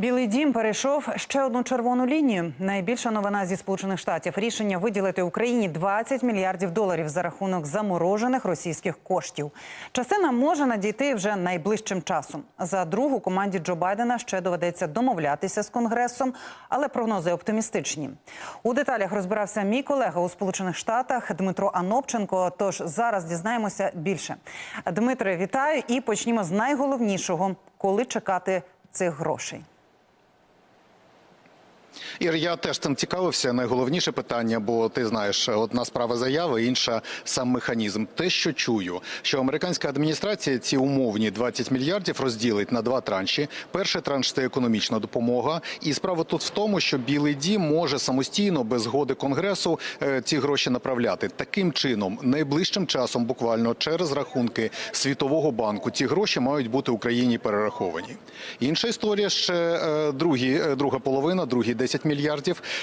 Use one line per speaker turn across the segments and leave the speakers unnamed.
Білий дім перейшов ще одну червону лінію. Найбільша новина зі сполучених штатів рішення виділити Україні 20 мільярдів доларів за рахунок заморожених російських коштів. Частина може надійти вже найближчим часом. За другу команді Джо Байдена ще доведеться домовлятися з конгресом, але прогнози оптимістичні. У деталях розбирався мій колега у Сполучених Штатах Дмитро Анопченко. Тож зараз дізнаємося більше. Дмитре, вітаю і почнімо з найголовнішого, коли чекати цих грошей.
Ір, я теж цим цікавився. Найголовніше питання, бо ти знаєш, одна справа заяви, інша сам механізм. Те, що чую, що американська адміністрація ці умовні 20 мільярдів розділить на два транші. Перший транш це економічна допомога, і справа тут в тому, що Білий Дім може самостійно без згоди конгресу е, ці гроші направляти. Таким чином, найближчим часом, буквально через рахунки Світового банку, ці гроші мають бути Україні перераховані. Інша історія ще е, другі, е, друга половина, другі 10 мільярдів.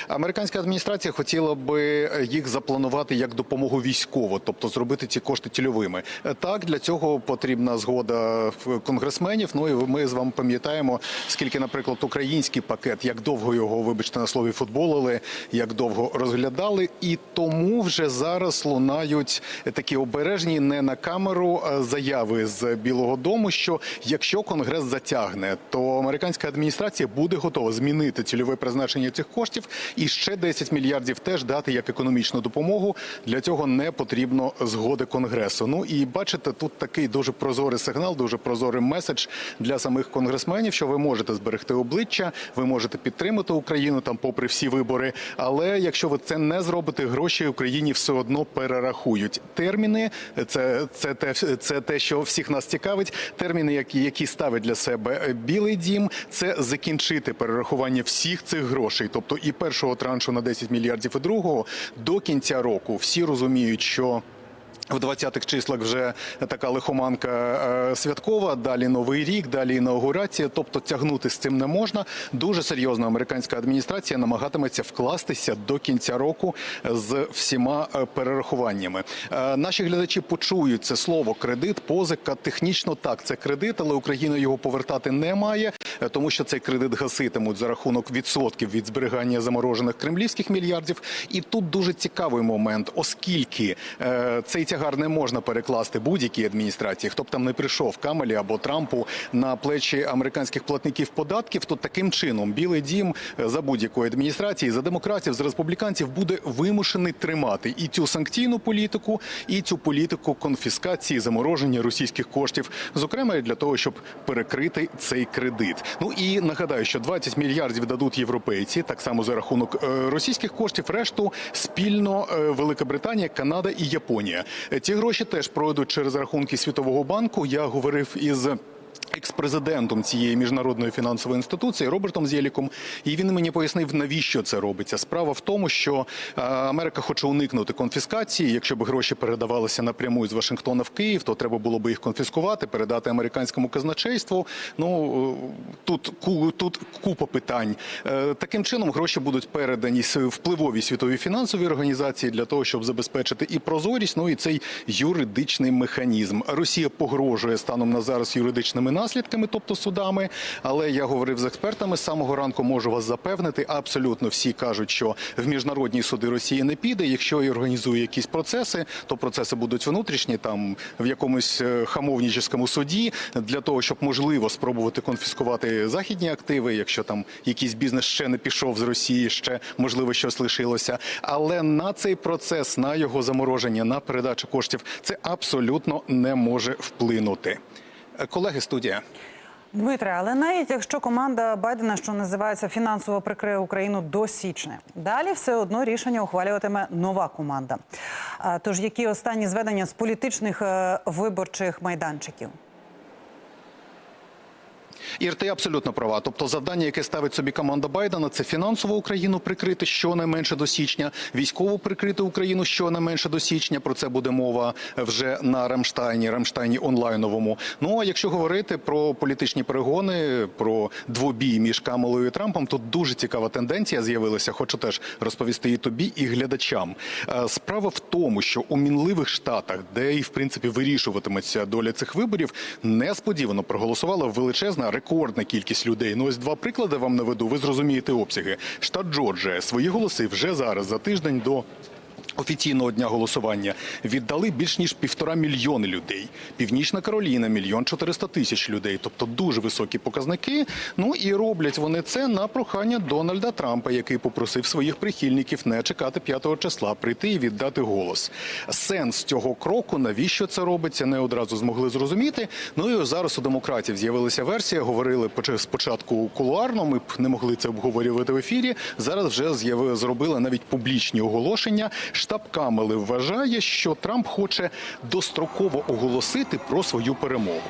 Американська адміністрація хотіла би їх запланувати як допомогу військово, тобто зробити ці кошти цільовими. Е, Так, для цього потрібна згода конгресменів. Ну і ми з вами пам'ятаємо, скільки, наприклад, український пакет, як довго його, вибачте, на слові футболили, як довго розглядали, і тому вже зараз лунають такі обережні не на камеру заяви з Білого Дому, що якщо конгрес затягне, то американська адміністрація буде готова змінити цільове призначення цих коштів і ще 10 мільярдів теж дати як економічну допомогу. Для цього не потрібно згоди конгресу. Ну і бачите, тут такий дуже прозорий сигнал, дуже прозорий меседж для самих конгресменів, що ви можете зберегти обличчя, ви можете підтримати Україну там, попри всі вибори. Але якщо ви це не зробите, гроші Україні все одно перерахують. Терміни це, це, те, це те, що всіх нас цікавить. Терміни, які, які ставить для себе Білий Дім, це закінчити перерахування всіх цих грошей, тобто і першого траншу на 10 мільярдів, і другого до кінця року. Всі розуміють, що. В 20-х числах вже така лихоманка е, святкова. Далі новий рік, далі інаугурація. Тобто тягнути з цим не можна. Дуже серйозно американська адміністрація намагатиметься вкластися до кінця року з всіма е, перерахуваннями. Е, наші глядачі почують це слово кредит, позика. Технічно так, це кредит, але Україна його повертати не має, тому що цей кредит гаситимуть за рахунок відсотків від зберігання заморожених кремлівських мільярдів. І тут дуже цікавий момент, оскільки цей тягар не можна перекласти будь-якій адміністрації, хто б там не прийшов Камелі або Трампу на плечі американських платників податків, то таким чином Білий Дім е, за будь-якої адміністрації, за демократів, за республіканців буде вимушений тримати і цю санкційну політику, і цю політику конфіскації, замороження російських коштів, зокрема для того, щоб перекрити цей кредит. Ну і нагадаю, що 20 мільярдів дадуть європейці, так само за рахунок е, російських коштів. Решту спільно е, Велика Британія, Канада і Японія. Ці гроші теж пройдуть через рахунки Світового банку. Я говорив із. Екс-президентом цієї міжнародної фінансової інституції Робертом Зєліком, і він мені пояснив, навіщо це робиться. Справа в тому, що е, Америка хоче уникнути конфіскації. Якщо б гроші передавалися напряму з Вашингтона в Київ, то треба було б їх конфіскувати, передати американському казначейству. Ну е, тут тут купа питань. Е, Таким чином гроші будуть передані впливові світові фінансові організації для того, щоб забезпечити і прозорість, ну і цей юридичний механізм. Росія погрожує станом на зараз юридичними наслідками, тобто судами. Але я говорив з експертами з самого ранку. Можу вас запевнити. Абсолютно всі кажуть, що в міжнародні суди Росія не піде. Якщо і організує якісь процеси, то процеси будуть внутрішні, там в якомусь е, хамовнічому суді, для того, щоб можливо спробувати конфіскувати західні активи, якщо там якийсь бізнес ще не пішов з Росії, ще можливо щось лишилося. Але на цей процес, на його замороження, на передачу коштів, це абсолютно не може вплинути. Колеги, студія.
Дмитре, але навіть якщо команда Байдена, що називається фінансово прикриє Україну до січня, далі все одно рішення ухвалюватиме нова команда. Тож які останні зведення з політичних е, виборчих майданчиків?
Ір, ти абсолютно права. Тобто, завдання, яке ставить собі команда Байдена, це фінансово Україну прикрити щонайменше до січня, військово прикрити Україну щонайменше до січня. Про це буде мова вже на Рамштайні, Рамштайні онлайновому. Ну а якщо говорити про політичні перегони, про двобій між Камелою і Трампом, тут дуже цікава тенденція з'явилася. Хочу теж розповісти і тобі, і глядачам. Е, Справа в тому, що у мінливих штатах, де і в принципі вирішуватиметься доля цих виборів, несподівано проголосувала величезна величезна, рекордна кількість людей. Ну ось два приклади вам наведу. Ви зрозумієте обсяги. Штат Джорджія свої голоси вже зараз за тиждень до. Офіційного дня голосування віддали більш ніж півтора мільйони людей. Північна Кароліна мільйон чотириста тисяч людей, тобто дуже високі показники. Ну і роблять вони це на прохання Дональда Трампа, який попросив своїх прихильників не чекати 5 числа, прийти і віддати голос. Сенс цього кроку, навіщо це робиться, не одразу змогли зрозуміти. Ну і зараз у демократів з'явилася версія. Говорили поч- спочатку кулуарно. Ми б не могли це обговорювати в ефірі. Зараз вже зробили навіть публічні оголошення. Штаб Камели вважає, що Трамп хоче достроково оголосити про свою перемогу.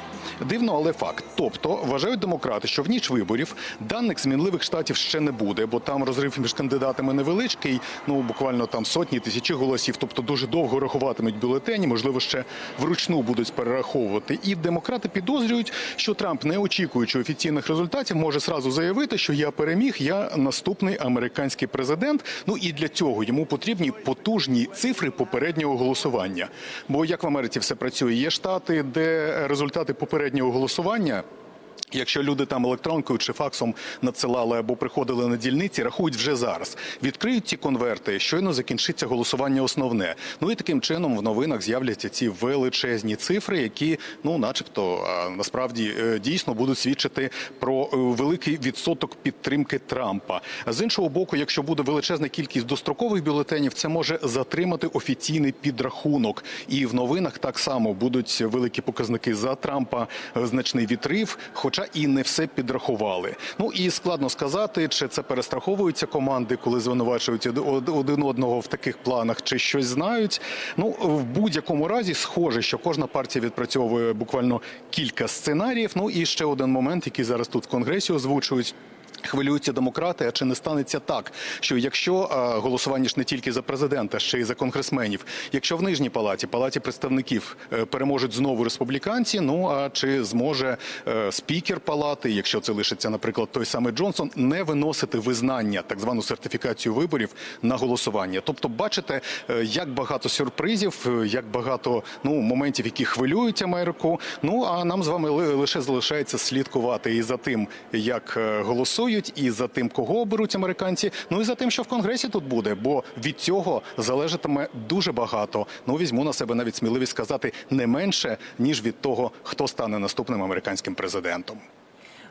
Дивно, але факт. Тобто вважають демократи, що в ніч виборів даних змінливих штатів ще не буде, бо там розрив між кандидатами невеличкий, ну буквально там сотні тисячі голосів. Тобто дуже довго рахуватимуть бюлетені, можливо, ще вручну будуть перераховувати. І демократи підозрюють, що Трамп, не очікуючи офіційних результатів, може сразу заявити, що я переміг, я наступний американський президент. Ну і для цього йому потрібні потужні цифри попереднього голосування. Бо як в Америці все працює, є штати, де результати попереднього голосування. Якщо люди там електронкою чи факсом надсилали або приходили на дільниці, рахують вже зараз. Відкриють ці конверти, щойно закінчиться голосування основне. Ну і таким чином в новинах з'являться ці величезні цифри, які, ну, начебто, насправді е, дійсно будуть свідчити про е, великий відсоток підтримки Трампа. З іншого боку, якщо буде величезна кількість дострокових бюлетенів, це може затримати офіційний підрахунок. І в новинах так само будуть великі показники за Трампа, е, значний відрив. Хоча і не все підрахували. Ну і складно сказати, чи це перестраховуються команди, коли звинувачують од- один одного в таких планах, чи щось знають. Ну в будь-якому разі, схоже, що кожна партія відпрацьовує буквально кілька сценаріїв. Ну і ще один момент, який зараз тут в конгресі озвучують. Хвилюються демократи, а чи не станеться так, що якщо а, голосування ж не тільки за президента, ще й за конгресменів, якщо в нижній палаті, палаті представників е, переможуть знову республіканці, ну а чи зможе е, спікер палати, якщо це лишиться, наприклад, той самий Джонсон, не виносити визнання, так звану сертифікацію виборів на голосування? Тобто, бачите, е, як багато сюрпризів, е, як багато ну моментів, які хвилюють Америку. Ну а нам з вами лише залишається слідкувати і за тим, як е, голосують, і за тим, кого оберуть американці. Ну і за тим, що в конгресі тут буде, бо від цього залежатиме дуже багато. Ну візьму на себе навіть сміливість сказати не менше ніж від того, хто стане наступним американським президентом.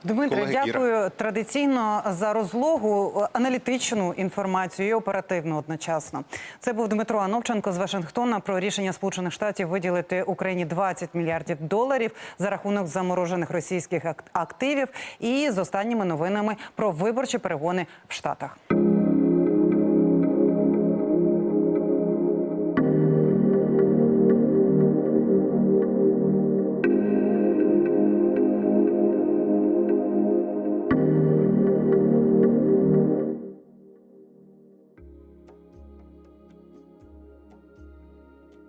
Дмитре,
Колеги, Іра.
дякую традиційно за розлогу, аналітичну інформацію і оперативну одночасно. Це був Дмитро Ановченко з Вашингтона про рішення Сполучених Штатів виділити Україні 20 мільярдів доларів за рахунок заморожених російських ак- активів і з останніми новинами про виборчі перегони в Штатах.